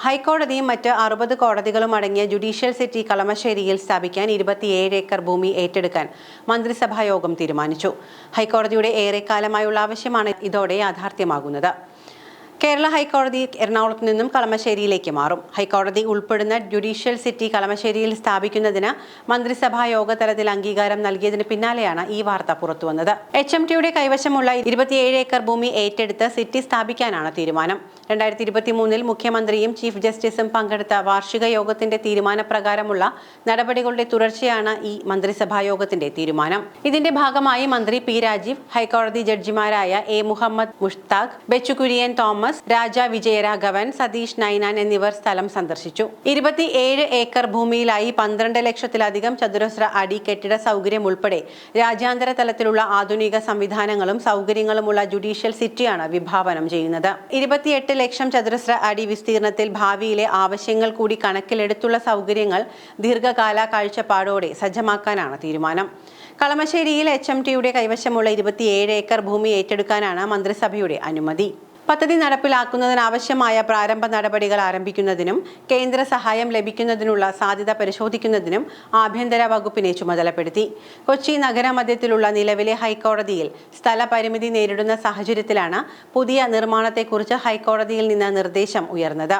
ഹൈക്കോടതിയും മറ്റ് അറുപത് കോടതികളും അടങ്ങിയ ജുഡീഷ്യൽ സിറ്റി കളമശ്ശേരിയിൽ സ്ഥാപിക്കാൻ ഇരുപത്തിയേഴ് ഏക്കർ ഭൂമി ഏറ്റെടുക്കാൻ മന്ത്രിസഭാ യോഗം തീരുമാനിച്ചു. ഹൈക്കോടതിയുടെ ഏറെക്കാലമായുള്ള ആവശ്യമാണ് ഇതോടെ യാഥാർത്ഥ്യമാകുന്നത്. കേരള ഹൈക്കോടതി എറണാകുളത്ത് നിന്നും കളമശ്ശേരിയിലേക്ക് മാറും. ഹൈക്കോടതി ഉൾപ്പെടുന്ന ജുഡീഷ്യൽ സിറ്റി കളമശ്ശേരിയിൽ സ്ഥാപിക്കുന്നതിന് മന്ത്രിസഭാ യോഗതലത്തിൽ അംഗീകാരം നൽകിയതിന് പിന്നാലെയാണ് ഈ വാർത്ത പുറത്തുവന്നത്. എച്ച് എം ടിയുടെ കൈവശമുള്ള ഇരുപത്തിയേഴ് ഏക്കർ ഭൂമി ഏറ്റെടുത്ത് സിറ്റി സ്ഥാപിക്കാനാണ് തീരുമാനം. രണ്ടായിരത്തി ഇരുപത്തി മൂന്നിൽ മുഖ്യമന്ത്രിയും ചീഫ് ജസ്റ്റിസും പങ്കെടുത്ത വാർഷിക യോഗത്തിന്റെ തീരുമാനപ്രകാരമുള്ള നടപടികളുടെ തുടർച്ചയാണ് ഈ മന്ത്രിസഭാ യോഗത്തിന്റെ തീരുമാനം. ഇതിന്റെ ഭാഗമായി മന്ത്രി പി രാജീവ് ഹൈക്കോടതി ജഡ്ജിമാരായ എ മുഹമ്മദ് മുഷ്താഖ് ബെച്ചുകുര്യൻ തോമസ് രാജ വിജയരാഘവൻ സതീഷ് നൈനാൻ എന്നിവർ സ്ഥലം സന്ദർശിച്ചു. ഇരുപത്തിയേഴ് ഏക്കർ ഭൂമിയിലായി പന്ത്രണ്ട് ലക്ഷത്തിലധികം ചതുരശ്ര അടി കെട്ടിട സൗകര്യം ഉൾപ്പെടെ രാജ്യാന്തര തലത്തിലുള്ള ആധുനിക സംവിധാനങ്ങളും സൗകര്യങ്ങളുമുള്ള ജുഡീഷ്യൽ സിറ്റിയാണ് വിഭാവനം ചെയ്യുന്നത്. ഇരുപത്തിയെട്ട് ലക്ഷം ചതുരശ്ര അടി വിസ്തീർണത്തിൽ ഭാവിയിലെ ആവശ്യങ്ങൾ കൂടി കണക്കിലെടുത്തുള്ള സൗകര്യങ്ങൾ ദീർഘകാല കാഴ്ചപ്പാടോടെ സജ്ജമാക്കാനാണ് തീരുമാനം. കളമശ്ശേരിയിൽ എച്ച് എം ടിയുടെ കൈവശമുള്ള ഇരുപത്തിയേഴ് ഏക്കർ ഭൂമി ഏറ്റെടുക്കാനാണ് മന്ത്രിസഭയുടെ അനുമതി. പദ്ധതി നടപ്പിലാക്കുന്നതിനാവശ്യമായ പ്രാരംഭ നടപടികൾ ആരംഭിക്കുന്നതിനും കേന്ദ്ര സഹായം ലഭിക്കുന്നതിനുള്ള സാധ്യത പരിശോധിക്കുന്നതിനും ആഭ്യന്തര വകുപ്പിനെ ചുമതലപ്പെടുത്തി. കൊച്ചി നഗരമധ്യത്തിലുള്ള നിലവിലെ ഹൈക്കോടതിയിൽ സ്ഥലപരിമിതി നേരിടുന്ന സാഹചര്യത്തിലാണ് പുതിയ നിർമ്മാണത്തെക്കുറിച്ച് ഹൈക്കോടതിയിൽ നിന്ന് നിർദ്ദേശം ഉയർന്നത്.